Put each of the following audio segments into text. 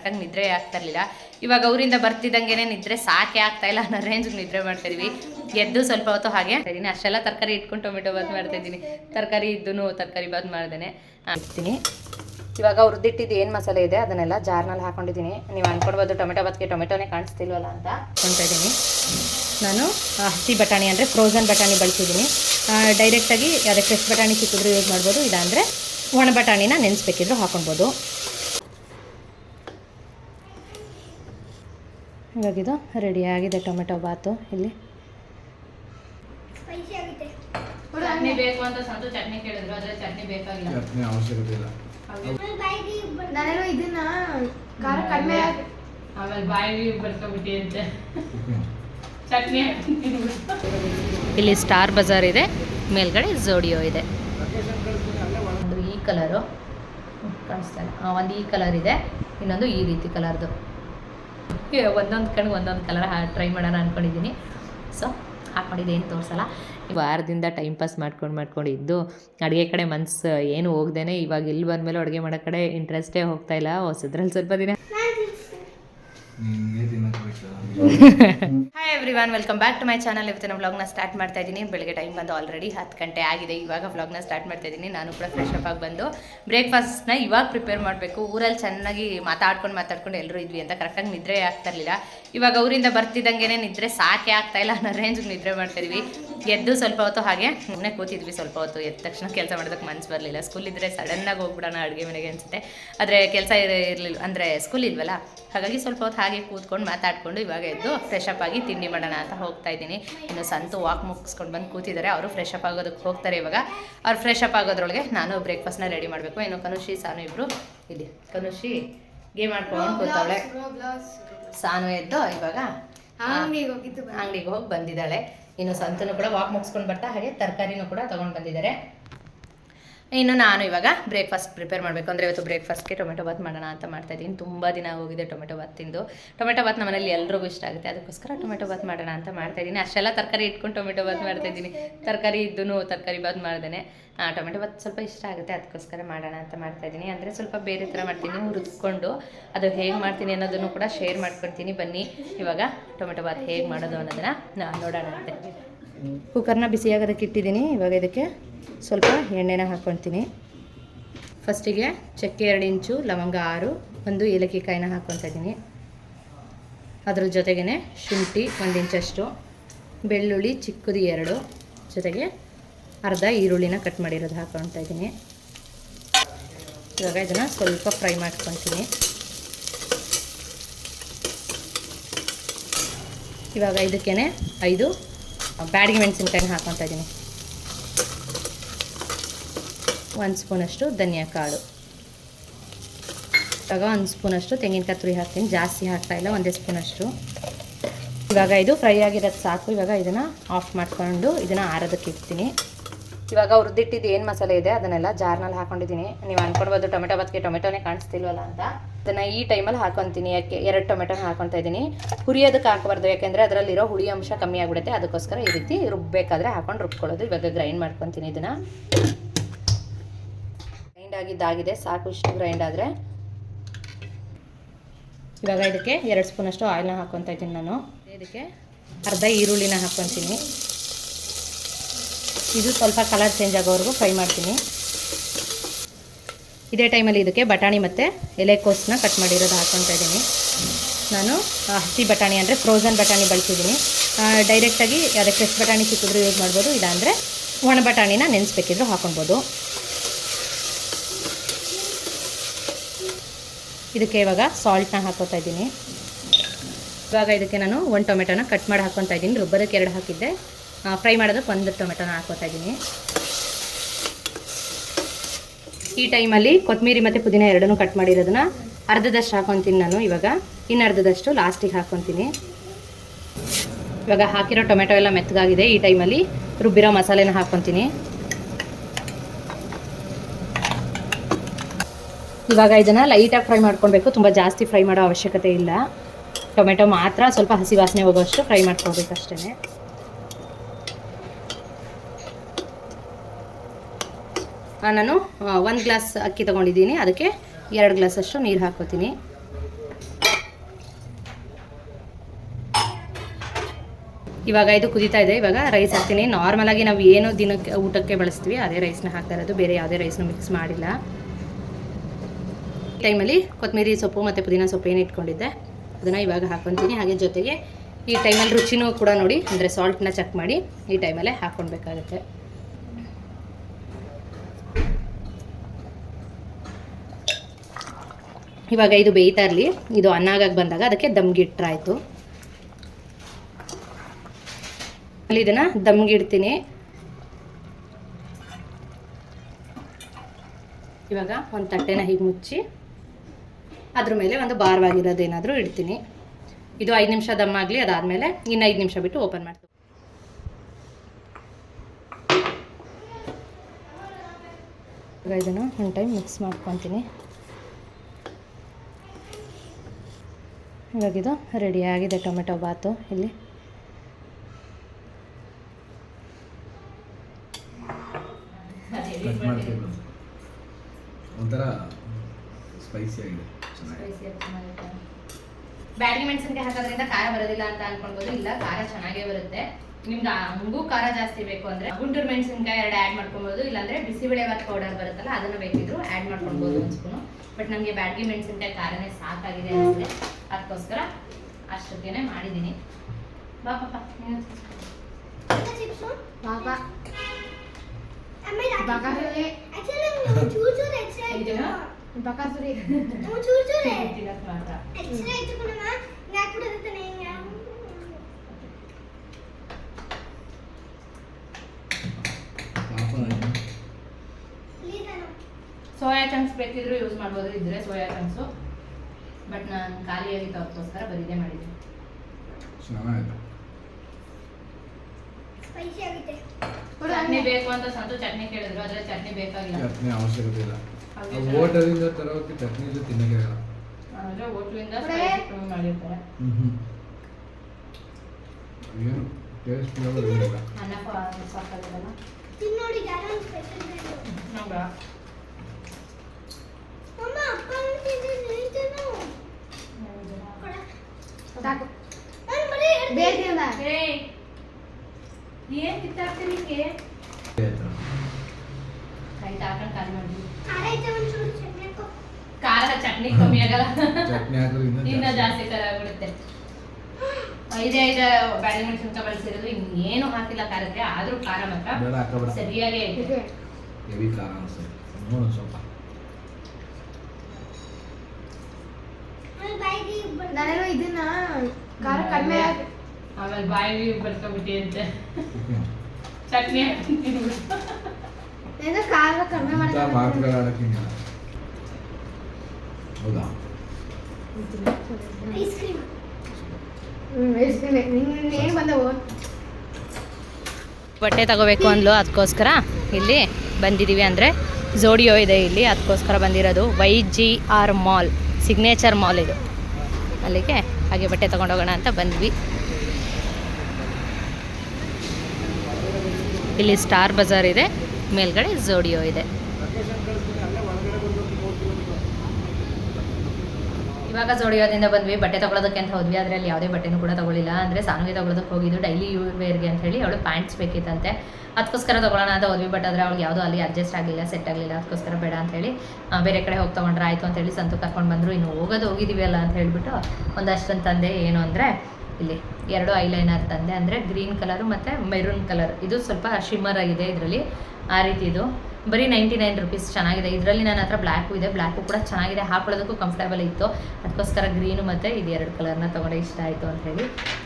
ಕರೆಕ್ಟಾಗಿ ನಿದ್ರೆ ಆಗ್ತಾ ಇರಲಿಲ್ಲ. ಇವಾಗ ಅವರಿಂದ ಬರ್ತಿದ್ದಂಗೆನೆ ನಿದ್ರೆ ಸಾಕೆ ಆಗ್ತಾ ಇಲ್ಲ ಅನ್ನೋ ರೇಂಜ್ಗೆ ನಿದ್ರೆ ಮಾಡ್ತಾ ಇದೀವಿ. ಎದ್ದು ಸ್ವಲ್ಪ ಹೊತ್ತು ಹಾಗೆ ಇದೀನಿ. ಅಷ್ಟೆಲ್ಲ ತರಕಾರಿ ಇಟ್ಕೊಂಡು ಟೊಮೆಟೊ ಬಾತ್ ಮಾಡ್ತಾ ಇದ್ದೀನಿ. ತರಕಾರಿ ಇದ್ದು ತರಕಾರಿ ಬಾತ್ ಮಾಡ್ದೇನೆ. ಹಾಕ್ತೀನಿ ಇವಾಗ ಹುರಿದಿಟ್ಟಿದ್ದು ಏನು ಮಸಾಲೆ ಇದೆ, ಅದನ್ನೆಲ್ಲ ಜಾರ್ನಲ್ಲಿ ಹಾಕೊಂಡಿದ್ದೀನಿ. ನೀವು ಅನ್ಕೊಡ್ಬೋದು ಟೊಮೆಟೊ ಬಾತ್ಗೆ ಟೊಮೆಟೊನೇ ಕಾಣಿಸ್ತಿಲ್ವಲ್ಲ ಅಂತ. ಅನ್ಕೊತಾ ಇದ್ದೀನಿ ನಾನು ಹಸಿ ಬಟಾಣಿ ಅಂದರೆ ಫ್ರೋಝನ್ ಬಟಾಣಿ ಬಳಸಿದ್ದೀನಿ. ಡೈರೆಕ್ಟಾಗಿ ಯಾವುದೇ ಫ್ರೆಶ್ ಬಟಾಣಿ ಸಿಕ್ಕಿದ್ರು ಯೂಸ್ ಮಾಡ್ಬೋದು. ಇಲ್ಲಾಂದರೆ ಒಣ ಬಟಾಣಿನ ನೆನೆಸ್ಬೇಕಿದ್ರು ಹಾಕೊಳ್ಬೋದು ಇವಾಗಿದು ರೆಡಿ ಆಗಿದೆ ಟೊಮೆಟೊ ಬಾತು ಇಲ್ಲಿ. ಚಟ್ನಿ ಬೇಕು ಅಂತ ಸಂತು ಚಟ್ನಿ ಕೇಳಿದ್ರು ಆದರೆ ಚಟ್ನಿ ಬೇಕಾಗಿಲ್ಲ. ಚಟ್ನಿ ಅವಶ್ಯಕತೆ ಇಲ್ಲ. ನಾನೇನೋ ಇದನ್ನ ಖಾರ ಕಡಿಮೆ ಆಮೇಲೆ ಬಾಯಿಗೆ ಬರ್ಕೊಬಿಟ್ಟಿ ಅಂತ. ಚಟ್ನಿ ಇಲ್ಲಿ ಸ್ಟಾರ್ ಬಜಾರ್ ಇದೆ ಮೇಲ್ಗಡೆ ಜೋಡಿಯೋ ಇದೆ. ಒಂದು ಈ ಕಲರು ಕಾಣಿಸ್ತಾ ಇಲ್ಲ. ಆ, ಒಂದು ಈ ಕಲರ್ ಇದೆ ಇನ್ನೊಂದು ಈ ರೀತಿ ಕಲರ್ದು ಒಂದೊಂದು ಕಣ್ಣು ಒಂದೊಂದು ಕಲರ್ ಟ್ರೈ ಮಾಡೋಣ ಅಂದ್ಕೊಂಡಿದ್ದೀನಿ ಸೊ ಹಾಕ್ಕೊಂಡಿದ್ದು ಏನು ತೋರಿಸಲ್ಲ. ವಾರದಿಂದ ಟೈಮ್ ಪಾಸ್ ಮಾಡ್ಕೊಂಡು ಮಾಡ್ಕೊಂಡು ಇದ್ದು ಅಡುಗೆ ಕಡೆ ಮನ್ಸು ಏನು ಹೋಗ್ದೇನೆ ಇವಾಗ ಇಲ್ಲಿ ಬಂದಮೇಲೆ ಅಡುಗೆ ಮಾಡೋ ಕಡೆ ಇಂಟ್ರೆಸ್ಟೇ ಹೋಗ್ತಾ ಇಲ್ಲ ಹೊಸದ್ರಲ್ಲಿ ಸ್ವಲ್ಪ ದಿನ. Hi everyone welcome back to my channel ಇವತ್ತಿನ ವ್ಲಾಗ್ನ ಸ್ಟಾರ್ಟ್ ಮಾಡ್ತಾ ಇದ್ದೀನಿ. ಬೆಳಗ್ಗೆ ಟೈಮ್ ಬಂದು ಆಲ್ರೆಡಿ ಹತ್ತು ಗಂಟೆ ಆಗಿದೆ. ಇವಾಗ ವ್ಲಾಗ್ನ ಸ್ಟಾರ್ಟ್ ಮಾಡ್ತಾ ಇದ್ದೀನಿ. ನಾನು ಕೂಡ ಫ್ರೆಶ್ ಅಪ್ ಆಗಿ ಬಂದು ಬ್ರೇಕ್ಫಾಸ್ಟ್ನ ಇವಾಗ ಪ್ರಿಪೇರ್ ಮಾಡಬೇಕು. ಊರಲ್ಲಿ ಚೆನ್ನಾಗಿ ಮಾತಾಡ್ಕೊಂಡು ಮಾತಾಡ್ಕೊಂಡು ಎಲ್ಲರೂ ಇದ್ವಿ ಅಂತ ಕರೆಕ್ಟಾಗಿ ನಿದ್ರೆ ಆಗ್ತಾ ಇರಲಿಲ್ಲ. ಇವಾಗ ಅವರಿಂದ ಬರ್ತಿದ್ದಂಗೆ ನಿದ್ರೆ ಸಾಕೆ ಆಗ್ತಾ ಇಲ್ಲ ಅನ್ನೋ ರೇಂಜ್ಗೆ ನಿದ್ರೆ ಮಾಡ್ತಾ ಇದೀವಿ. ಎದ್ದು ಸ್ವಲ್ಪ ಹೊತ್ತು ಹಾಗೆ ಸುಮ್ಮನೆ ಕೂತಿದ್ವಿ. ಸ್ವಲ್ಪ ಹೊತ್ತು ಎದ್ದ ತಕ್ಷಣ ಕೆಲಸ ಮಾಡೋದಕ್ಕೆ ಮನ್ಸು ಬರಲಿಲ್ಲ. ಸ್ಕೂಲ್ ಇದ್ದರೆ ಸಡನ್ನಾಗಿ ಹೋಗ್ಬಿಡೋಣ ಅಡುಗೆ ಮನೆಗೆ ಅನಿಸುತ್ತೆ. ಆದರೆ ಕೆಲಸ ಇರಲಿಲ್ಲ ಅಂದರೆ ಸ್ಕೂಲ್ ಇಲ್ವಲ್ಲ? ಹಾಗಾಗಿ ಸ್ವಲ್ಪ ಹೊತ್ತು ಹಾಗೆ ಕೂತ್ಕೊಂಡು ಮಾತಾಡ್ಕೊಂಡು ಇವಾಗ ಎದ್ದು ಫ್ರೆಶ್ ಅಪ್ ಆಗಿ ತಿಂಡಿ ಮಾಡೋಣ ಅಂತ ಹೋಗ್ತಾ ಇದ್ದೀನಿ. ಇನ್ನು ಸಂತು ವಾಕ್ ಮುಗಿಸ್ಕೊಂಡು ಬಂದು ಕೂತಿದ್ದಾರೆ. ಅವರು ಫ್ರೆಶ್ ಅಪ್ ಆಗೋದಕ್ಕೆ ಹೋಗ್ತಾರೆ ಇವಾಗ. ಅವ್ರು ಫ್ರೆಶ್ ಅಪ್ ಆಗೋದ್ರೊಳಗೆ ನಾನು ಬ್ರೇಕ್ಫಾಸ್ಟ್ನ ರೆಡಿ ಮಾಡಬೇಕು. ಇನ್ನು ಕನುಷಿ ಸಾನು ಇಬ್ಬರು ಇಲ್ಲಿ. ಕನುಷಿ ಗೇಮ್ ಆಡ್ಕೊಂಡು ಕೂತವಳೆ. ಸಾನು ಎದ್ದು ಇವಾಗ. ಅಂಗಡಿಗೆ ಹೋಗಿ ಬಂದಿದ್ದಾಳೆ. ಇನ್ನು ಸಂತನು ಕೂಡ ವಾಕ್ ಮುಗಿಸ್ಕೊಂಡು ಬರ್ತಾ ಹಾಗೆ ತರಕಾರಿನೂ ಕೂಡ ತೊಗೊಂಡು ಬಂದಿದ್ದಾರೆ. ಇನ್ನು ನಾನು ಇವಾಗ ಬ್ರೇಕ್ಫಾಸ್ಟ್ ಪ್ರಿಪೇರ್ ಮಾಡಬೇಕು. ಅಂದರೆ ಇವತ್ತು ಬ್ರೇಕ್ಫಾಸ್ಟ್ಗೆ ಟೊಮೆಟೊ ಬಾತ್ ಮಾಡೋಣ ಅಂತ ಮಾಡ್ತಾ ಇದ್ದೀನಿ. ತುಂಬ ದಿನ ಹೋಗಿದೆ ಟೊಮೆಟೊ ಬಾತ್ ತಿಂದು. ಟೊಮೆಟೊ ಬಾತ್ ನಮ್ಮನೇಲಿ ಎಲ್ರಿಗೂ ಇಷ್ಟ ಆಗುತ್ತೆ. ಅದಕ್ಕೋಸ್ಕರ ಟೊಮೆಟೊ ಬಾತ್ ಮಾಡೋಣ ಅಂತ ಮಾಡ್ತಾ ಇದ್ದೀನಿ. ಅಷ್ಟೆಲ್ಲ ತರಕಾರಿ ಇಟ್ಕೊಂಡು ಟೊಮೆಟೊ ಬಾತ್ ಮಾಡ್ತಾ ಇದ್ದೀನಿ. ತರಕಾರಿ ಇದ್ದೂ ತರಕಾರಿ ಬಾತ್ ಮಾಡ್ದೇನೆ. ಟೊಮೆಟೊ ಬಾತ್ ಸ್ವಲ್ಪ ಇಷ್ಟ ಆಗುತ್ತೆ. ಅದಕ್ಕೋಸ್ಕರ ಮಾಡೋಣ ಅಂತ ಮಾಡ್ತಾ ಇದ್ದೀನಿ. ಅಂದರೆ ಸ್ವಲ್ಪ ಬೇರೆ ಥರ ಮಾಡ್ತೀನಿ. ಹುರಿದ್ಕೊಂಡು ಅದು ಹೇಗೆ ಮಾಡ್ತೀನಿ ಅನ್ನೋದನ್ನು ಕೂಡ ಶೇರ್ ಮಾಡ್ಕೊಳ್ತೀನಿ ಬನ್ನಿ. ಇವಾಗ ಟೊಮೆಟೊ ಬಾತ್ ಹೇಗೆ ಮಾಡೋದು ಅನ್ನೋದನ್ನು ನಾನು ನೋಡೋಣ ಅಂತೆ ಕುಕ್ಕರ್ನ ಬಿಸಿಯಾಗೋದಕ್ಕೆ ಇಟ್ಟಿದ್ದೀನಿ. ಇವಾಗ ಇದಕ್ಕೆ ಸ್ವಲ್ಪ ಎಣ್ಣೆನ ಹಾಕ್ಕೊತೀನಿ ಫಸ್ಟಿಗೆ ಚಕ್ಕೆ ಎರಡು ಇಂಚು, ಲವಂಗ ಆರು, ಒಂದು ಏಲಕ್ಕಿ ಕಾಯಿನ ಹಾಕ್ಕೊತಾ ಇದ್ದೀನಿ. ಅದ್ರ ಜೊತೆಗೇ ಶುಂಠಿ ಒಂದು ಇಂಚಷ್ಟು, ಬೆಳ್ಳುಳ್ಳಿ ಚಿಕ್ಕದು ಎರಡು, ಜೊತೆಗೆ ಅರ್ಧ ಈರುಳ್ಳಿನ ಕಟ್ ಮಾಡಿರೋದು ಹಾಕ್ಕೊಳ್ತಾ ಇದ್ದೀನಿ. ಇವಾಗ ಇದನ್ನು ಸ್ವಲ್ಪ ಫ್ರೈ ಮಾಡ್ಕೊತೀನಿ ಇವಾಗ ಇದಕ್ಕೇ ಐದು ಬ್ಯಾಡಿಗೆ ಮೆಣಸಿನ್ಕಾಯಿನ ಹಾಕ್ಕೊತಾ ಇದ್ದೀನಿ. ಒಂದು ಸ್ಪೂನಷ್ಟು ಧನಿಯಾ ಕಾಳು. ಇವಾಗ ಒಂದು ಸ್ಪೂನಷ್ಟು ತೆಂಗಿನಕಾಯಿ ತುರಿ ಹಾಕ್ತೀನಿ. ಜಾಸ್ತಿ ಹಾಕ್ತಾ ಇಲ್ಲ, ಒಂದೇ ಸ್ಪೂನಷ್ಟು. ಇವಾಗ ಇದು ಫ್ರೈ ಆಗಿರೋದು ಸಾಕು. ಇವಾಗ ಇದನ್ನು ಆಫ್ ಮಾಡ್ಕೊಂಡು ಇದನ್ನು ಆರೋದಕ್ಕೆ ಇಡ್ತೀನಿ. ಇವಾಗ ಹುರಿದಿಟ್ಟಿದ್ದು ಏನು ಮಸಾಲೆ ಇದೆ, ಅದನ್ನೆಲ್ಲ ಜಾರ್ನಲ್ಲಿ ಹಾಕೊಂಡಿದ್ದೀನಿ. ನೀವು ಅನ್ಕೊಡ್ಬೋದು ಟೊಮೆಟೊ ಬಾತ್ಗೆ ಟೊಮೆಟೊನೇ ಕಾಣಿಸ್ತಿಲ್ವಲ್ಲ ಅಂತ. ಅದನ್ನು ಈ ಟೈಮಲ್ಲಿ ಹಾಕೊತೀನಿ, ಯಾಕೆ ಎರಡು ಟೊಮೆಟೊನ ಹಾಕೊತಾ ಇದ್ದೀನಿ. ಹುರಿಯೋದಕ್ಕೆ ಹಾಕಬಾರ್ದು, ಯಾಕೆಂದರೆ ಅದರಲ್ಲಿರೋ ಹುಳಿ ಅಂಶ ಕಮ್ಮಿ ಆಗಿಬಿಡುತ್ತೆ. ಅದಕ್ಕೋಸ್ಕರ ಈ ರೀತಿ ರುಬ್ಬಬೇಕಾದ್ರೆ ಹಾಕೊಂಡು ರುಬ್ಕೊಳ್ಳೋದು. ಇವಾಗ ಗ್ರೈಂಡ್ ಮಾಡ್ಕೊತೀನಿ ಇದನ್ನು. ಗ್ರೈಂಡ್ ಆಗಿದ್ದಾಗಿದೆ ಸಾಕು ಇಷ್ಟು ಗ್ರೈಂಡ್ ಆದರೆ. ಇವಾಗ ಇದಕ್ಕೆ ಎರಡು ಸ್ಪೂನಷ್ಟು ಆಯಿಲ್ನ ಹಾಕೊತಾ ಇದ್ದೀನಿ ನಾನು. ಇದಕ್ಕೆ ಅರ್ಧ ಈರುಳ್ಳಿನ ಹಾಕ್ಕೊತೀನಿ ಇದು ಸ್ವಲ್ಪ ಕಲರ್ ಚೇಂಜ್ ಆಗೋವರೆಗೂ ಫ್ರೈ ಮಾಡ್ತೀನಿ. ಇದೇ ಟೈಮಲ್ಲಿ ಇದಕ್ಕೆ ಬಟಾಣಿ ಮತ್ತು ಎಲೆಕೋಸನ್ನ ಕಟ್ ಮಾಡಿರೋದು ಹಾಕ್ಕೊತಾ ಇದ್ದೀನಿ. ನಾನು ಹಸಿ ಬಟಾಣಿ ಅಂದರೆ ಫ್ರೋಝನ್ ಬಟಾಣಿ ಬಳಸಿದ್ದೀನಿ. ಡೈರೆಕ್ಟಾಗಿ ಯಾವುದೇ ಫ್ರೆಶ್ ಬಟಾಣಿ ಸಿಕ್ಕಿದ್ರು ಯೂಸ್ ಮಾಡ್ಬೋದು, ಇಲ್ಲಾಂದರೆ ಒಣ ಬಟಾಣಿನ ನೆನೆಸ್ಬೇಕಿದ್ರು ಹಾಕೊಳ್ಬೋದು ಇದಕ್ಕೆ ಇವಾಗ ಸಾಲ್ಟ್ನ ಹಾಕೋತಾ ಇದ್ದೀನಿ. ಇವಾಗ ಇದಕ್ಕೆ ನಾನು ಒಂದು ಟೊಮೆಟೊನ ಕಟ್ ಮಾಡಿ ಹಾಕ್ಕೊತಾ ಇದ್ದೀನಿ. ರುಬ್ಬರಕ್ಕೆ ಎರಡು ಹಾಕಿದ್ದೆ. ಫ್ರೈ ಮಾಡೋದಕ್ಕೆ ಒಂದು ಟೊಮೆಟೊನ ಹಾಕೋತಾ ಇದ್ದೀನಿ. ಈ ಟೈಮಲ್ಲಿ ಕೊತ್ತಂಬರಿ ಮತ್ತು ಪುದೀನ ಎರಡನ್ನೂ ಕಟ್ ಮಾಡಿರೋದನ್ನ ಅರ್ಧದಷ್ಟು ಹಾಕೊತೀನಿ ನಾನು ಇವಾಗ. ಇನ್ನು ಅರ್ಧದಷ್ಟು ಲಾಸ್ಟಿಗೆ ಹಾಕೊತೀನಿ. ಇವಾಗ ಹಾಕಿರೋ ಟೊಮೆಟೊ ಎಲ್ಲ ಮೆತ್ತಗಾಗಿದೆ. ಈ ಟೈಮಲ್ಲಿ ರುಬ್ಬಿರೋ ಮಸಾಲೆನ ಹಾಕ್ಕೊತೀನಿ ಇವಾಗ ಇದನ್ನು ಲೈಟಾಗಿ ಫ್ರೈ ಮಾಡ್ಕೊಳ್ಬೇಕು. ತುಂಬ ಜಾಸ್ತಿ ಫ್ರೈ ಮಾಡೋ ಅವಶ್ಯಕತೆ ಇಲ್ಲ. ಟೊಮೆಟೊ ಮಾತ್ರ ಸ್ವಲ್ಪ ಹಸಿ ವಾಸನೆ ಹೋಗೋಷ್ಟು ಫ್ರೈ ಮಾಡ್ಕೊಳ್ಬೇಕು ಅಷ್ಟೇ ನಾನು ಒಂದು ಗ್ಲಾಸ್ ಅಕ್ಕಿ ತೊಗೊಂಡಿದ್ದೀನಿ. ಅದಕ್ಕೆ ಎರಡು ಗ್ಲಾಸಷ್ಟು ನೀರು ಹಾಕೋತೀನಿ ಇವಾಗ ಇದು ಕುದಿತಾ ಇದೆ. ಇವಾಗ ರೈಸ್ ಹಾಕ್ತೀನಿ. ನಾರ್ಮಲಾಗಿ ನಾವು ಏನು ದಿನಕ್ಕೆ, ಊಟಕ್ಕೆ ಬಳಸ್ತೀವಿ, ಅದೇ ರೈಸ್ನ ಹಾಕ್ತಾ ಇರೋದು. ಬೇರೆ ಯಾವುದೇ ರೈಸ್ನ ಮಿಕ್ಸ್ ಮಾಡಿಲ್ಲ. ಟೈಮಲ್ಲಿ ಕೊತ್ತಂಬರಿ ಸೊಪ್ಪು ಮತ್ತು ಪುದೀನ ಸೊಪ್ಪು ಏನು ಇಟ್ಕೊಂಡಿದ್ದೆ, ಅದನ್ನು ಇವಾಗ ಹಾಕೊತೀನಿ. ಹಾಗೆ ಜೊತೆಗೆ ಈ ಟೈಮಲ್ಲಿ ರುಚಿನೂ ಕೂಡ ನೋಡಿ, ಅಂದರೆ ಸಾಲ್ಟನ್ನ ಚೆಕ್ ಮಾಡಿ ಈ ಟೈಮಲ್ಲೇ ಹಾಕ್ಕೊಳ್ಬೇಕಾಗುತ್ತೆ ಇವಾಗ ಇದು ಬೇಯ್ತಾ ಇರಲಿ. ಇದು ಅನ್ನಾಗಾಗಿ ಬಂದಾಗ ಅದಕ್ಕೆ ದಮ್ಗಿಟ್ರಾಯ್ತು. ಅಲ್ಲಿ ಇದನ್ನು ದಮ್ಗಿಡ್ತೀನಿ. ಇವಾಗ ಒಂದು ತಟ್ಟೆನ ಹೀಗೆ ಮುಚ್ಚಿ ಅದ್ರ ಮೇಲೆ ಒಂದು ಭಾರವಾಗಿರೋದೇನಾದರೂ ಇಡ್ತೀನಿ. ಇದು ಐದು ನಿಮಿಷ ದಮ್ ಆಗಲಿ, ಅದಾದಮೇಲೆ ಇನ್ನು ಐದು ನಿಮಿಷ ಬಿಟ್ಟು ಓಪನ್ ಮಾಡ್ತೀನಿ. ಇದನ್ನು ಒಂದು ಟೈಮ್ ಮಿಕ್ಸ್ ಮಾಡ್ಕೊತೀನಿ. ಇವಾಗ ಇದು ರೆಡಿ ಆಗಿದೆ ಟೊಮೆಟೊ ಬಾತು ಇಲ್ಲಿ. ಒಂಥರ ಸ್ಪೈಸಿ ಆಗಿದೆ ಚೆನ್ನಾಗಿದೆ. ಬ್ಯಾಡಗಿ ಮೆಣಸಿನ್ಕಾಯಿ ಹಾಕೋದ್ರಿಂದ ಖಾರ ಬರೋದಿಲ್ಲ ಅಂತ ಅನ್ಕೊಳ್ಬೋದು. ಇಲ್ಲ ಖಾರ ಚೆನ್ನಾಗೇ ಬರುತ್ತೆ. ನಿಮ್ಗೆ ಹಂಗೂ ಖಾರ ಜಾಸ್ತಿ ಬೇಕು ಅಂದ್ರೆ ಗುಂಟೂರು ಮೆಣಸಿನ್ಕಾಯಿ ಎರಡು ಆ್ಯಡ್ ಮಾಡ್ಕೊಬೋದು ಇಲ್ಲಾಂದ್ರೆ ಬಿಸಿಬೇಳೆ ಭಾತ್ ಪೌಡರ್ ಬರುತ್ತಲ್ಲ ಅದನ್ನ ಬೇಕಿದ್ರು ಆ್ಯಡ್ ಮಾಡ್ಕೊಳ್ಬೋದು ಒಂದು ಸ್ಪೂನು ಬಟ್ ನಮಗೆ ಬ್ಯಾಡಗಿ ಮೆಣಸಿನ್ಕಾಯಿ ಖಾರನೇ ಸಾಕಾಗಿದೆ ಅನಿಸಿದೆ ಅದಕ್ಕೋಸ್ಕರ ಅಷ್ಟಕ್ಕೇನೆ ಮಾಡಿದ್ದೀನಿ. ಬಾ ಪಾಪ ಬಾಬಾ. ಸೋಯಾ ಚಂಕ್ಸ್ ಬೇಕಿದ್ರು ಯೂಸ್ ಮಾಡ್ಬೋದು ಇದ್ರೆ ಸೋಯಾ ಚಂಕ್ಸು. ಬಟ್ ನಾನು ಖಾಲಿಯಾಗಿತ್ತು ಅದಕ್ಕೋಸ್ಕರ ಬರೀದೇ ಮಾಡಿದ್ದೀನಿ ಚೆನ್ನಾಗಾಯ್ತು. ಸ್ಪೈಸಿ ಆಗುತ್ತೆ ಚಟ್ನಿ ಬೇಕು ಅಂತ ಸಂತು ಚಟ್ನಿ ಕೇಳಿದ್ರು ಆದ್ರೆ ಚಟ್ನಿ ಬೇಕಾಗಿಲ್ಲ. ಚಟ್ನಿ ಅವಶ್ಯಕತೆ ಇಲ್ಲ. ಹಾಗೆ ನಾವು ಹೋಟೆಲಿಂದ ತರೋಕ್ಕೆ ಚಟ್ನಿ ಇಲ್ಲ ತಿನ್ನಕ್ಕೆ ಆಗಲ್ಲ. ಅಂದ್ರೆ ಹೋಟ್ಲಿಂದ ಕಡೆ. spicy ಕಮ್ಮಿ ಮಾಡಿರ್ತಾರೆ. ಏನು? ಟೇಸ್ಟ್ ಇಲ್ಲ ಅನ್ನ ಸಾಕಾಗಿರಲ್ಲ ತಿನ್ನೋಡಿ ಯಾರೋ ಸ್ಪೆಷಲ್ ನಂಗ ಅಮ್ಮ ಅಪ್ಪ ತಿಂದು ನೀನು ತಿನ್ನು ಕೊಡ ಸಾಕು. ಏನ್ ಆಯ್ತು ಕಾಲ್ ಮಾಡಿ. ಖಾರ ಚಟ್ನಿ ಕಮ್ಮಿ ಆಗಲ್ಲ. ಚಟ್ನಿ ಹಾಕಿದ್ರೆ ಇನ್ನ ಇನ್ನೂ ಜಾಸ್ತಿ. ಖಾರ ಆಗ್ಬಿಡುತ್ತೆ. ಐದೇ ಐದು ಬ್ಯಾಡಗಿ ಮೆಣಸಿನ್ಕಾಯಿ ಬಳಸಿರೋದು ಇನ್ನೇನು ಹಾಕಿಲ್ಲ ಖಾರಕ್ಕೆ ಆದ್ರೂ ಖಾರ ಮಾತ್ರ ಬೇಡ ಹಾಕಬೇಡ ಸರಿಯಾಗೇ ಇದೆ ಇದೆ. ಹೆವಿ ಖಾರ ಅನ್ಸುತ್ತೆ. ಸ್ವಲ್ಪ ಆಮೇಲೆ ಬಾಯಿಗೆ ಬರ್ತಾ ನಾನೇನೋ ಇದನ್ನ ಖಾರ ಕಡಿಮೆ ಆಮೇಲೆ ಬಾಯಿ ಬರ್ಕೊಂಡ್ಬಿಟ್ಟಿ ಅಂತೆ ಚಟ್ನಿ ಏನೋ ಖಾರ ಕಡಿಮೆ ಮಾಡ್ತೀನಿ ಹೌದಾ? Ice cream. ಏನು ಬಂದವು? ಬಟ್ಟೆ ತಗೋಬೇಕು ಅಂದ್ಲು ಅದಕ್ಕೋಸ್ಕರ ಇಲ್ಲಿ ಬಂದಿದ್ದೀವಿ ಅಂದರೆ ಜೋಡಿಯೋ ಇದೆ ಇಲ್ಲಿ ಅದಕ್ಕೋಸ್ಕರ ಬಂದಿರೋದು. Y G R mall signature mall ಇದು. ಅಲ್ಲಿಗೆ ಹಾಗೆ ಬಟ್ಟೆ ತೊಗೊಂಡೋಗೋಣ ಅಂತ ಬಂದ್ವಿ. ಇಲ್ಲಿ ಸ್ಟಾರ್ ಬಜಾರ್ ಇದೆ ಮೇಲ್ಗಡೆ ಜೋಡಿಯೋ ಇದೆ. ಇವಾಗ ಜೋಡಿಯೋದಿಂದ ಬಂದ್ವಿ, ಬಟ್ಟೆ ತಗೊಳ್ಳೋದಕ್ಕೆ ಅಂತ ಹೋದ್ವಿ. ಅಲ್ಲಿ ಯಾವುದೇ ಬಟ್ಟೆನೂ ಕೂಡ ತಗೊಳ್ಳಿಲ್ಲ ಅಂದರೆ ಸಾನುಗೆ ತಗೊಳ್ಳೋದಕ್ಕೆ ಹೋಗಿದ್ದು ಡೈಲಿ ವೇರ್ಗೆ ಅಂತ ಹೇಳಿ ಅವಳು ಪ್ಯಾಂಟ್ಸ್ ಬೇಕಿತ್ತಂತೆ. ಅದಕ್ಕೋಸ್ಕರ ತಗೊಳ್ಳೋಣ ಅಂತ ಹೋದ್ವಿ ಬಟ್ ಆದರೆ ಅವ್ಳಿಗೆ ಯಾವುದೋ ಅಲ್ಲಿ ಅಡ್ಜಸ್ಟ್ ಆಗಲಿಲ್ಲ ಸೆಟ್ ಆಗಲಿಲ್ಲ ಅದಕ್ಕೋಸ್ಕರ ಬೇಡ ಅಂತ ಹೇಳಿ ಬೇರೆ ಕಡೆ ಹೋಗಿ ತೊಗೊಂಡ್ರೆ ಆಯಿತು ಅಂತ ಹೇಳಿ ಸಂತು ಕರ್ಕೊಂಡು ಬಂದರು. ಇನ್ನು ಹೋಗೋದು ಹೋಗಿದ್ದೀವಿ ಅಲ್ಲ ಅಂತ ಹೇಳಿಬಿಟ್ಟು ಒಂದಷ್ಟೊಂದು ತಂದೆ ಏನು ಅಂದರೆ ಇಲ್ಲಿ ಎರಡು ಐಲೈನರ್ ತಂದೆ ಅಂದರೆ ಗ್ರೀನ್ ಕಲರು ಮತ್ತು ಮೆರೂನ್ ಕಲರ್ ಇದು ಸ್ವಲ್ಪ ಶಿಮ್ಮರ್ ಆಗಿದೆ ಇದರಲ್ಲಿ. ಆ ರೀತಿ ಇದು. ಬರೀ ನೈಂಟಿ ನೈನ್ ರುಪೀಸ್ ಚೆನ್ನಾಗಿದೆ. ಇದರಲ್ಲಿ ನನ್ನ ಹತ್ರ ಬ್ಲ್ಯಾಕು ಇದೆ. ಬ್ಲ್ಯಾಕು ಕೂಡ ಚೆನ್ನಾಗಿದೆ. ಹಾಕೊಳ್ಳೋದಕ್ಕೂ ಕಂಫರ್ಟಬಲ್ ಇತ್ತು. ಅದಕ್ಕೋಸ್ಕರ ಗ್ರೀನು ಮತ್ತು ಇದು ಎರಡು ಕಲರ್ನ ತೊಗೊಂಡೆ. ಇಷ್ಟ ಆಯಿತು ಅಂತ ಹೇಳಿ.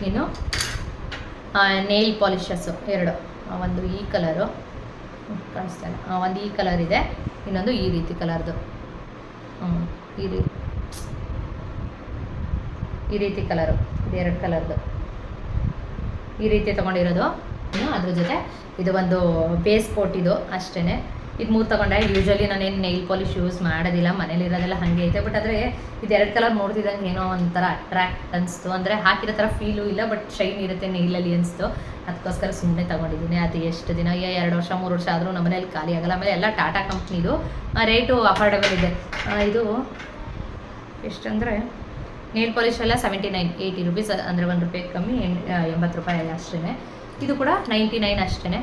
ಇನ್ನು ನೇಲ್ ಪಾಲಿಷಸ್ಸು ಎರಡು. ಒಂದು ಈ ಕಲರು ಕಾಣಿಸ್ತಾ ಇಲ್ಲ. ಒಂದು ಈ ಕಲರ್ ಇದೆ. ಇನ್ನೊಂದು ಈ ರೀತಿ ಕಲರ್ದು ಹ್ಞೂ ಈ ರೀತಿ ಈ ರೀತಿ ಕಲರು ಇದು ಎರಡು ಕಲರ್ದು ಈ ರೀತಿ ತೊಗೊಂಡಿರೋದು. ಅದ್ರ ಜೊತೆ ಇದು ಒಂದು ಬೇಸ್ ಕೋಟ್ ಇದು ಅಷ್ಟೇ ಇದು ಮೂರು ತಗೊಂಡೆ. ಯೂಶ್ವಲಿ ನಾನೇನು ನೈಲ್ ಪಾಲಿಶ್ ಯೂಸ್ ಮಾಡೋದಿಲ್ಲ. ಮನೇಲಿ ಇರೋದೆಲ್ಲ ಹಾಗೆ ಐತೆ. ಬಟ್ ಆದರೆ ಇದು ಎರಡು ಕಲರ್ ನೋಡ್ತಿದ್ದಂಗೆ ಏನೋ ಒಂಥರ ಅಟ್ರಾಕ್ಟ್ ಅನಿಸ್ತು. ಅಂದರೆ ಹಾಕಿರೋ ಥರ ಫೀಲು ಇಲ್ಲ ಬಟ್ ಶೈನ್ ಇರುತ್ತೆ ನೈಲಲ್ಲಿ ಅನಿಸ್ತು. ಅದಕ್ಕೋಸ್ಕರ ಸುಮ್ಮನೆ ತೊಗೊಂಡಿದ್ದೀನಿ. ಅದು ಎಷ್ಟು ದಿನ ಎರಡು ವರ್ಷ, ಮೂರು ವರ್ಷ ಆದರೂ ನಮ್ಮ ಮನೇಲಿ ಖಾಲಿ ಆಗಲ್ಲ. ಆಮೇಲೆ ಎಲ್ಲ ಟಾಟಾ ಕಂಪ್ನಿದು ರೇಟು ಅಫೋರ್ಡಬಲ್ ಇದೆ. ಇದು ಎಷ್ಟಂದರೆ ನೇಲ್ ಪಾಲಿಶ್ ಎಲ್ಲ ಸೆವೆಂಟಿ ನೈನ್ ಏಯ್ಟಿ ರುಪೀಸ್ ಅಂದರೆ ಒಂದು ರೂಪಾಯಿ ಕಮ್ಮಿ ಎಂಬತ್ತು ರೂಪಾಯಿ ಅಷ್ಟೇ ಇದು ಕೂಡ ನೈಂಟಿ ನೈನ್ ಅಷ್ಟೇ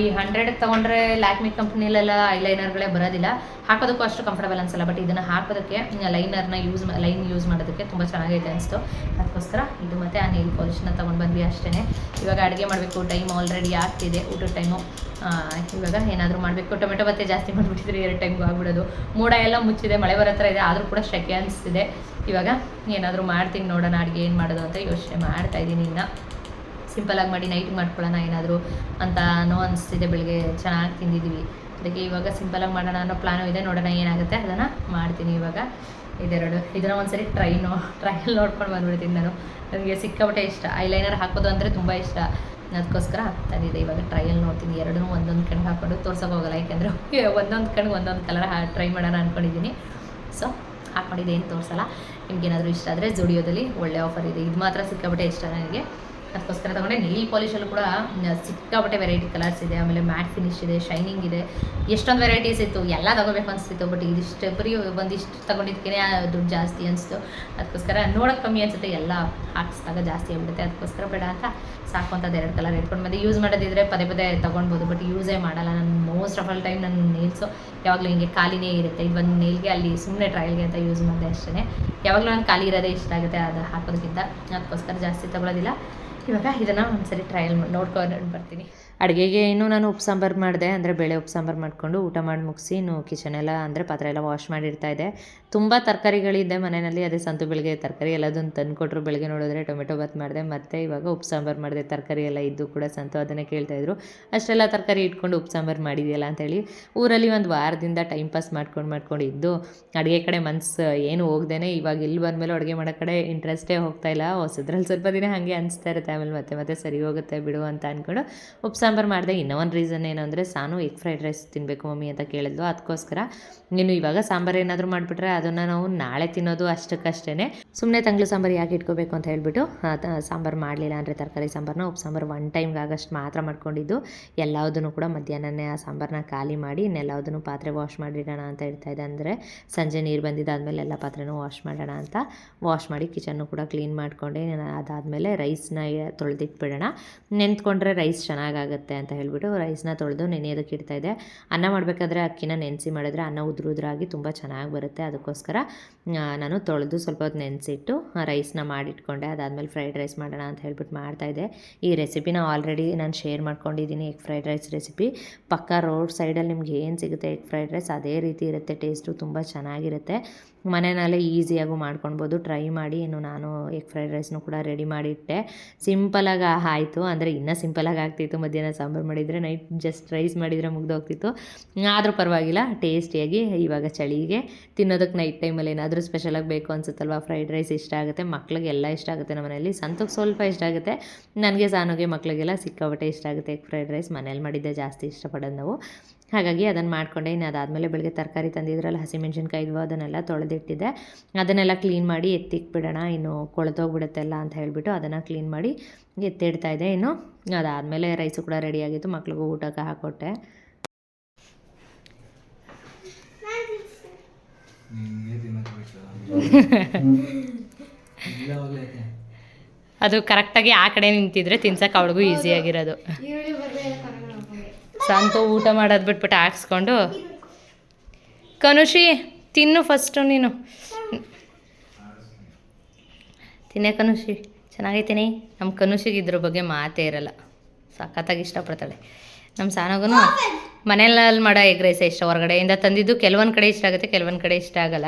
ಈ ಹಂಡ್ರೆಡ್ಗೆ ತೊಗೊಂಡ್ರೆ ಲ್ಯಾಕ್ಮಿ ಕಂಪ್ನಿಲೆಲ್ಲ ಐಲೈನರ್ಗಳೇ ಬರೋದಿಲ್ಲ. ಹಾಕೋದಕ್ಕೂ ಅಷ್ಟು ಕಂಫರ್ಟಬಲ್ ಅನ್ಸಲ್ಲ ಬಟ್ ಇದನ್ನು ಹಾಕೋದಕ್ಕೆ ಲೈನರ್ನ ಯೂಸ್ ಲೈನ್ ಯೂಸ್ ಮಾಡೋದಕ್ಕೆ ತುಂಬ ಚೆನ್ನಾಗೈತೆ ಅನಿಸ್ತು. ಅದಕ್ಕೋಸ್ಕರ ಇದು ಮತ್ತು ಆ ನೀರು ಪಾಲಿಷನ್ನ ತೊಗೊಂಡು ಬಂದ್ವಿ ಅಷ್ಟೇ ಇವಾಗ ಅಡುಗೆ ಮಾಡಬೇಕು ಟೈಮ್ ಆಲ್ರೆಡಿ ಆಗ್ತಿದೆ, ಊಟದ ಟೈಮು ಇವಾಗ ಏನಾದರೂ ಮಾಡಬೇಕು. ಟೊಮೆಟೊ ಬತ್ತೆ ಜಾಸ್ತಿ ಮಾಡಿಬಿಟ್ಟಿದ್ರೆ ಎರಡು ಟೈಮ್ಗೂ ಆಗ್ಬಿಡೋದು. ಮೋಡ ಎಲ್ಲ ಮುಚ್ಚಿದೆ, ಮಳೆ ಬರೋ ಥರ ಇದೆ, ಆದರೂ ಕೂಡ ಶೆಕೆ ಅನಿಸ್ತಿದೆ. ಇವಾಗ ಏನಾದರೂ ಮಾಡ್ತೀನಿ ನೋಡೋಣ, ಅಡುಗೆ ಏನು ಮಾಡೋದು ಅಂತ ಯೋಚನೆ ಮಾಡ್ತಾ ಇದ್ದೀನಿ ಇನ್ನು. ಸಿಂಪಲಾಗಿ ಮಾಡಿ ನೈಟ್ ಮಾಡ್ಕೊಳ್ಳೋಣ ಏನಾದರೂ ಅಂತ ಅನ್ನೋ ಅನಿಸ್ತಿದೆ ಬೆಳಗ್ಗೆ. ಚೆನ್ನಾಗಿ ತಿಂದಿದ್ದೀವಿ ಅದಕ್ಕೆ ಇವಾಗ ಸಿಂಪಲಾಗಿ ಮಾಡೋಣ ಅನ್ನೋ ಪ್ಲಾನು ಇದೆ. ನೋಡೋಣ ಏನಾಗುತ್ತೆ. ಅದನ್ನು ಮಾಡ್ತೀನಿ ಇವಾಗ. ಇದೆರಡು. ಇದನ್ನು ಒಂದ್ಸರಿ ಟ್ರೈನು ಟ್ರೈಲ್ ನೋಡ್ಕೊಂಡು ಬಂದ್ಬಿಡ್ತೀನಿ ನಾನು. ನನಗೆ ಸಿಕ್ಕಾಪಟ್ಟೆ ಇಷ್ಟ. ಐಲೈನರ್ ಹಾಕೋದು ಅಂದರೆ ತುಂಬ ಇಷ್ಟ. ಅದಕ್ಕೋಸ್ಕರ ತಂದಿದೆ. ಇವಾಗ ಟ್ರೈಲ್ ನೋಡ್ತೀನಿ. ಎರಡೂ ಒಂದೊಂದು ಕಣ್ಣಿಗೆ ಹಾಕ್ಕೊಂಡು ತೋರ್ಸೋಕೆ ಹೋಗಲ್ಲ. ಯಾಕೆಂದರೆ ಒಂದೊಂದು ಕಣ್ಣಿಗೆ ಒಂದೊಂದು ಕಲರ್ ಟ್ರೈ ಮಾಡೋಣ ಅಂದ್ಕೊಂಡಿದ್ದೀನಿ ಸೊ ಹಾಕ್ಕೊಂಡಿದ್ದೆ ಏನು ತೋರಿಸಲ್ಲ. ನಿಮ್ಗೇನಾದರೂ ಇಷ್ಟ ಆದರೆ ಜುಡಿಯೋದಲ್ಲಿ ಒಳ್ಳೆ ಆಫರ್ ಇದೆ. ಇದು ಮಾತ್ರ ಸಿಕ್ಕಾಪಟ್ಟೆ ಇಷ್ಟ ನನಗೆ. ಅದಕ್ಕೋಸ್ಕರ ತಗೊಂಡೆ. ನೀಲ್ ಪಾಲಿಶಲ್ಲೂ ಕೂಡ ಸಿಕ್ಕಾಪಟ್ಟೆ ವೆರೈಟಿ ಕಲರ್ಸ್ ಇದೆ. ಆಮೇಲೆ ಮ್ಯಾಟ್ ಫಿನಿಶ್ ಇದೆ ಶೈನಿಂಗ್ ಇದೆ. ಎಷ್ಟೊಂದು ವೆರೈಟೀಸ್ ಇತ್ತು. ಎಲ್ಲ ತಗೋಬೇಕು ಅನಿಸ್ತಿತ್ತು ಬಟ್ ಇದಿಷ್ಟು ಬರೀ ಒಂದಿಷ್ಟು ತಗೊಂಡಿದ್ದಕ್ಕೆ ದುಡ್ಡು ಜಾಸ್ತಿ ಅನಿಸ್ತು. ಅದಕ್ಕೋಸ್ಕರ ನೋಡೋಕೆ ಕಮ್ಮಿ ಅನಿಸುತ್ತೆ. ಎಲ್ಲ ಹಾಕಿಸಿದಾಗ ಜಾಸ್ತಿ ಆಗ್ಬಿಡುತ್ತೆ. ಅದಕ್ಕೋಸ್ಕರ ಬೇಡ ಅಂತ ಸಾಕು ಅಂತ ಎರಡು ಕಲರ್ ಇಟ್ಕೊಂಡು ಮತ್ತೆ ಯೂಸ್ ಮಾಡೋದಿದ್ರೆ ಪದೇ ಪದೇ ತೊಗೊಳ್ಬೋದು ಬಟ್ ಯೂಸೇ ಮಾಡಲ್ಲ. ನಾನು ಮೋಸ್ಟ್ ಆಫ್ ಆಲ್ ಟೈಮ್ ನನ್ನ ನೇಲ್ಸು ಯಾವಾಗಲೂ ಹಿಂಗೆ ಖಾಲಿನೇ ಇರುತ್ತೆ. ಇದು ಒಂದು ನೇಲ್ಗೆ ಅಲ್ಲಿ ಸುಮ್ಮನೆ ಟ್ರಯಲ್ಗೆ ಅಂತ ಯೂಸ್ ಮಾಡಿದೆ ಅಷ್ಟೇ ಯಾವಾಗಲೂ ನಾನು ಖಾಲಿ ಇರೋದೇ ಇಷ್ಟ ಆಗುತ್ತೆ ಅದು ಹಾಕೋದಕ್ಕಿಂತ ಅದಕ್ಕೋಸ್ಕರ ಜಾಸ್ತಿ ತಗೊಳ್ಳೋದಿಲ್ಲ ಇವಾಗ ಇದನ್ನು ಒಂದ್ಸರಿ ಟ್ರಯಲ್ ನೋಡ್ಕೊಂಡು ಬರ್ತೀನಿ. ಅಡುಗೆಗೆ ಇನ್ನೂ ನಾನು ಉಪ್ಪು ಸಾಂಬಾರು ಮಾಡಿದೆ, ಅಂದರೆ ಬೇಳೆ ಉಪ್ಪು ಸಾಂಬಾರು ಮಾಡಿಕೊಂಡು ಊಟ ಮಾಡಿ ಮುಗಿಸಿ ಇನ್ನು ಕಿಚನ್ ಎಲ್ಲ, ಅಂದರೆ ಪಾತ್ರೆ ಎಲ್ಲ ವಾಶ್ ಮಾಡಿರ್ತಾ ಇದೆ ತುಂಬ ತರಕಾರಿಗಳಿದೆ ಮನೆಯಲ್ಲಿ, ಅದೇ ಸಂತು ಬೆಳಗ್ಗೆ ತರಕಾರಿ ಎಲ್ಲದನ್ನು ತಂದು ಕೊಟ್ಟರು ಬೆಳಗ್ಗೆ ನೋಡಿದ್ರೆ ಟೊಮೆಟೊ ಬಾತ್ ಮಾಡಿದೆ, ಮತ್ತು ಇವಾಗ ಉಪ್ಪು ಸಾಂಬಾರು ಮಾಡಿದೆ. ತರಕಾರಿ ಎಲ್ಲ ಇದ್ದು ಕೂಡ ಸಂತು ಅದನ್ನೇ ಕೇಳ್ತಾಯಿದ್ರು ಅಷ್ಟೆಲ್ಲ ತರಕಾರಿ ಇಟ್ಕೊಂಡು ಉಪ್ಪು ಸಾಂಬಾರು ಮಾಡಿದೆಯಲ್ಲ ಅಂತೇಳಿ ಊರಲ್ಲಿ ಒಂದು ವಾರದಿಂದ ಟೈಮ್ ಪಾಸ್ ಮಾಡ್ಕೊಂಡು ಮಾಡ್ಕೊಂಡು ಇದ್ದು, ಅಡುಗೆ ಕಡೆ ಮನ್ಸು ಏನು ಹೋಗ್ದೇನೆ ಇವಾಗ ಇಲ್ಲಿ ಬಂದಮೇಲೆ ಅಡುಗೆ ಮಾಡೋ ಕಡೆ ಇಂಟ್ರೆಸ್ಟೇ ಹೋಗ್ತಾ ಇಲ್ಲ. ಹೊಸದ್ರಲ್ಲಿ ಸ್ವಲ್ಪ ದಿನ ಹಾಗೆ ಅನಿಸ್ತಾ ಇರುತ್ತೆ. ಆಮೇಲೆ ಮತ್ತೆ ಮತ್ತೆ ಸರಿ ಹೋಗುತ್ತೆ ಬಿಡು ಅಂತ ಅಂದ್ಕೊಂಡು ಉಪ್ಪು ಸಾಂಬಾರು ಮಾಡಿದೆ ಇನ್ನೂ ಒಂದು ರೀಸನ್ ಏನು ಅಂದರೆ, ಸಾನು ಎಗ್ ಫ್ರೈಡ್ ರೈಸ್ ತಿನ್ನಬೇಕು ಮಮ್ಮಿ ಅಂತ ಕೇಳಿದ್ಲು. ಅದಕ್ಕೋಸ್ಕರ ನೀನು ಇವಾಗ ಸಾಂಬಾರು ಏನಾದರೂ ಮಾಡಿಬಿಟ್ರೆ ಅದನ್ನು ನಾವು ನಾಳೆ ತಿನ್ನೋದು ಅಷ್ಟಕ್ಕಷ್ಟೇ ಸುಮ್ಮನೆ ತಂಗ್ಳು ಸಾಂಬಾರು ಯಾಕೆ ಇಟ್ಕೋಬೇಕು ಅಂತ ಹೇಳ್ಬಿಟ್ಟು ಸಾಂಬಾರು ಮಾಡಲಿಲ್ಲ ಅಂದರೆ ತರಕಾರಿ ಸಾಂಬಾರನ್ನ ಉಪ್ಪು ಸಾಂಬಾರು ಒನ್ ಟೈಮ್ಗೆ ಆಗಷ್ಟು ಮಾತ್ರ ಮಾಡ್ಕೊಂಡಿದ್ದು. ಎಲ್ಲದನ್ನು ಕೂಡ ಮಧ್ಯಾಹ್ನನೇ ಆ ಸಾಂಬಾರನ್ನ ಖಾಲಿ ಮಾಡಿ ಇನ್ನೆಲ್ಲದನ್ನು ಪಾತ್ರೆ ವಾಶ್ ಮಾಡಿಡೋಣ ಅಂತ ಹೇಳ್ತಾ ಇದೆ ಅಂದರೆ ಸಂಜೆ ನೀರು ಬಂದಿದ್ದಾದಮೇಲೆ ಎಲ್ಲ ಪಾತ್ರೆನೂ ವಾಶ್ ಮಾಡೋಣ ಅಂತ ವಾಶ್ ಮಾಡಿ ಕಿಚನ್ನು ಕೂಡ ಕ್ಲೀನ್ ಮಾಡ್ಕೊಂಡೆ. ಅದಾದಮೇಲೆ ರೈಸ್ನ ತೊಳೆದಿಟ್ಬಿಡೋಣ. ನೆಂತ್ಕೊಂಡ್ರೆ ರೈಸ್ ಚೆನ್ನಾಗಾಗುತ್ತೆ ಅಂತ ಹೇಳ್ಬಿಟ್ಟು ರೈಸ್ನ ತೊಳೆದು ನೆನೆಯೋದಕ್ಕೆ ಇಡ್ತಾ ಇದೆ ಅನ್ನ ಮಾಡಬೇಕಾದ್ರೆ ಅಕ್ಕಿನ ನೆನೆಸಿ ಮಾಡಿದ್ರೆ ಅನ್ನ ಉದುರು ಉದುರಾಗಿ ತುಂಬ ಚೆನ್ನಾಗಿ ಬರುತ್ತೆ. ಅದಕ್ಕೋಸ್ಕರ ನಾನು ತೊಳೆದು ಸ್ವಲ್ಪ ಹೊತ್ತು ನೆನೆಸಿಟ್ಟು ರೈಸ್ನ ಮಾಡಿಟ್ಕೊಂಡೆ. ಅದಾದಮೇಲೆ ಫ್ರೈಡ್ ರೈಸ್ ಮಾಡೋಣ ಅಂತ ಹೇಳ್ಬಿಟ್ಟು ಮಾಡ್ತಾಯಿದ್ದೆ ಈ ರೆಸಿಪಿನ ಆಲ್ರೆಡಿ ನಾನು ಶೇರ್ ಮಾಡ್ಕೊಂಡಿದ್ದೀನಿ ಎಗ್ ಫ್ರೈಡ್ ರೈಸ್ ರೆಸಿಪಿ ಪಕ್ಕ ರೋಡ್ ಸೈಡಲ್ಲಿ ನಿಮ್ಗೆ ಏನು ಸಿಗುತ್ತೆ ಎಗ್ ಫ್ರೈಡ್ ರೈಸ್ ಅದೇ ರೀತಿ ಇರುತ್ತೆ. ಟೇಸ್ಟು ತುಂಬ ಚೆನ್ನಾಗಿರುತ್ತೆ. ಮನೆಯಲ್ಲೇ ಈಸಿಯಾಗೂ ಮಾಡ್ಕೊಳ್ಬೋದು. ಟ್ರೈ ಮಾಡಿ, ಇನ್ನು ನಾನು ಎಗ್ ಫ್ರೈಡ್ ರೈಸ್ನು ಕೂಡ ರೆಡಿ ಮಾಡಿಟ್ಟೆ. ಸಿಂಪಲಾಗಿ ಆಯಿತು. ಅಂದರೆ ಇನ್ನೂ ಸಿಂಪಲಾಗಿ ಆಗ್ತಿತ್ತು. ಮಧ್ಯಾಹ್ನ ಸಾಂಬಾರು ಮಾಡಿದರೆ ನೈಟ್ ಜಸ್ಟ್ ರೈಸ್ ಮಾಡಿದರೆ ಮುಗ್ದೋಗ್ತಿತ್ತು. ಆದರೂ ಪರವಾಗಿಲ್ಲ. ಟೇಸ್ಟಿಯಾಗಿ ಇವಾಗ ಚಳಿಗೆ. ತಿನ್ನೋದಕ್ಕೆ ನೈಟ್ ಟೈಮಲ್ಲಿ ಏನಾದರೂ ಸ್ಪೆಷಲಾಗಿ ಬೇಕು ಅನ್ಸುತ್ತಲ್ವ? ಫ್ರೈಡ್ ರೈಸ್ ಇಷ್ಟ ಆಗುತ್ತೆ. ಮಕ್ಳಿಗೆ ಎಲ್ಲ ಇಷ್ಟ ಆಗುತ್ತೆ ನಮ್ಮ ಮನೆಯಲ್ಲಿ. ಸಂತಕ್ಕೆ ಸ್ವಲ್ಪ ಇಷ್ಟ ಆಗುತ್ತೆ. ನನಗೆ ಸಾನುಗೆ ಮಕ್ಳಿಗೆಲ್ಲ ಸಿಕ್ಕಾಬಟ್ಟೆ ಇಷ್ಟ ಆಗುತ್ತೆ. ಎಗ್ ಫ್ರೈಡ್ ರೈಸ್ ಮನೇಲಿ ಮಾಡಿದ್ದೆ ಜಾಸ್ತಿ ಇಷ್ಟಪಡೋದು ನಾವು. ಹಾಗಾಗಿ ಅದನ್ನು ಮಾಡ್ಕೊಂಡೆ. ಇನ್ನು ಅದಾದಮೇಲೆ ಬೆಳಗ್ಗೆ ತರಕಾರಿ ತಂದಿದ್ರಲ್ಲ ಹಸಿಮೆಣ್ಸಿನ್ಕಾಯಿ ಇದ್ವು ಅದನ್ನೆಲ್ಲ ತೊಳೆದಿಟ್ಟಿದ್ದೆ. ಅದನ್ನೆಲ್ಲ ಕ್ಲೀನ್ ಮಾಡಿ ಎತ್ತಿಕ್ಬಿಡೋಣ ಇನ್ನು ಕೊಳೆತೋಗ್ಬಿಡುತ್ತೆಲ್ಲ ಅಂತ ಹೇಳಿಬಿಟ್ಟು ಅದನ್ನು ಕ್ಲೀನ್ ಮಾಡಿ ಎತ್ತಿಡ್ತಾ ಇದ್ದೆ. ಇನ್ನು ಅದಾದಮೇಲೆ ರೈಸು ಕೂಡ ರೆಡಿಯಾಗಿತ್ತು ಮಕ್ಳಿಗೂ ಊಟಕ್ಕೆ ಹಾಕೊಟ್ಟೆ. ಅದು ಕರೆಕ್ಟಾಗಿ ಆ ಕಡೆ ನಿಂತಿದ್ರೆ ತಿನ್ಸಕ್ಕೆ ಅವಳಿಗೂ ಈಸಿಯಾಗಿರೋದು ಈರುಳ್ಳಿ ಬರಲೇ ಇಲ್ಲ ಕಣಗಳು ನಮಗೆ ಸಂತು ಊಟ ಮಾಡೋದು ಬಿಟ್ಬಿಟ್ಟು ಹಾಕ್ಸ್ಕೊಂಡು. ಕನುಷಿ, ತಿನ್ನು ಫಸ್ಟು ನೀನು. ತಿನ್ನೆ ಕನುಷಿ. ಚೆನ್ನಾಗೈತೀನಿ ನಮ್ಮ ಕನುಷಿಗೆ ಇದ್ರ ಬಗ್ಗೆ ಮಾತೇ ಇರಲ್ಲ. ಸಖತ್ತಾಗಿ ಇಷ್ಟಪಡ್ತಾಳೆ. ನಮ್ಮ ಸಾನಗೂ ಮನೆಯಲ್ಲಿ ಮಾಡೋ ಎಗ್ ರೈಸ್ ಇಷ್ಟ. ಹೊರಗಡೆಯಿಂದ ತಂದಿದ್ದು ಕೆಲವೊಂದು ಕಡೆ ಇಷ್ಟ ಆಗುತ್ತೆ, ಕೆಲವೊಂದು ಕಡೆ ಇಷ್ಟ ಆಗಲ್ಲ.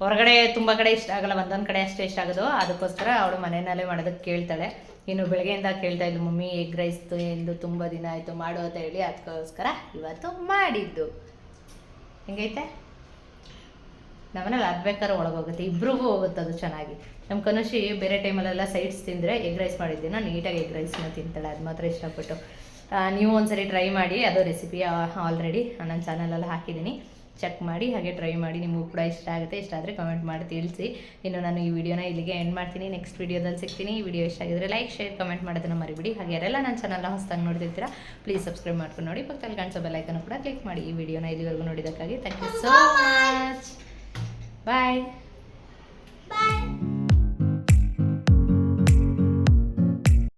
ಹೊರಗಡೆ ತುಂಬ ಕಡೆ ಇಷ್ಟ ಆಗಲ್ಲ, ಒಂದೊಂದು ಕಡೆ ಅಷ್ಟೇ ಇಷ್ಟ ಆಗೋದು. ಅದಕ್ಕೋಸ್ಕರ ಅವಳು ಮನೆಯಲ್ಲೇ ಮಾಡೋದಕ್ಕೆ ಕೇಳ್ತಾಳೆ. ಇನ್ನು ಬೆಳಗ್ಗೆಯಿಂದ ಕೇಳ್ತಾ ಇದ್ಲು, ಮಮ್ಮಿ ಎಗ್ ರೈಸ್ ಎಂದು ತುಂಬ ದಿನ ಆಯಿತು, ಮಾಡು ಅಂತ ಹೇಳಿ, ಅದಕ್ಕೋಸ್ಕರ ಇವತ್ತು ಮಾಡಿದ್ದು. ಹೆಂಗೈತೆ? ನಮ್ಮನೇಲಿ ಅದು ಬೇಕಾದ್ರೆ ಒಳಗೋಗುತ್ತೆ ಇಬ್ರಿಗೂ ಹೋಗುತ್ತೆ ಅದು ಚೆನ್ನಾಗಿ. ನಮ್ಮ ಕನುಷಿ ಬೇರೆ ಟೈಮಲ್ಲೆಲ್ಲ ಸೈಡ್ಸ್ ತಿಂದರೆ ಎಗ್ ರೈಸ್ ಮಾಡಿದ್ದೀನ, ನೀಟಾಗಿ ಎಗ್ ರೈಸ್ನ ತಿಂತಾಳೆ, ಅದು ಮಾತ್ರ ಇಷ್ಟಪಟ್ಟು. ನೀವು ಒಂದ್ಸರಿ ಟ್ರೈ ಮಾಡಿ, ಅದು ರೆಸಿಪಿ ಆಲ್ರೆಡಿ ನನ್ನ ಚಾನಲಲ್ಲಿ ಹಾಕಿದ್ದೀನಿ. ಚೆಕ್ ಮಾಡಿ ಹಾಗೆ ಟ್ರೈ ಮಾಡಿ ನಿಮಗೂ ಕೂಡ ಇಷ್ಟ ಆಗುತ್ತೆ. ಇಷ್ಟ ಆದರೆ ಕಮೆಂಟ್ ಮಾಡಿ ತಿಳಿಸಿ. ಇನ್ನು ನಾನು ಈ ವಿಡಿಯೋನ ಇಲ್ಲಿಗೆ ಎಂಡ್ ಮಾಡ್ತೀನಿ. ನೆಕ್ಸ್ಟ್ ವಿಡಿಯೋದಲ್ಲಿ ಸಿಗ್ತೀನಿ. ಈ ವಿಡಿಯೋ ಇಷ್ಟ ಆಗಿದ್ರೆ ಲೈಕ್ ಶೇರ್ ಕಮೆಂಟ್ ಮಾಡೋದನ್ನು ಮರಿಬಿಡಿ. ಹಾಗೆ ಯಾರೆಲ್ಲ ನನ್ನ ಚಾನಲ್ನ ಹೊಸದಾಗಿ ನೋಡ್ತಿರ್ತೀರಾ ಪ್ಲೀಸ್ ಸಬ್ಸ್ಕ್ರೈಬ್ ಮಾಡ್ಕೊಂಡು ನೋಡಿ. ಪಕ್ಕದಲ್ಲಿ ಕಾಣಿಸೋ ಬೆಲ್ಲೈಕನ್ನು ಕೂಡ ಕ್ಲಿಕ್ ಮಾಡಿ. ಈ ವಿಡಿಯೋನ ಇಲ್ಲಿವರೆಗೂ ನೋಡಿದ್ದಕ್ಕಾಗಿ thank you so much bye Bye.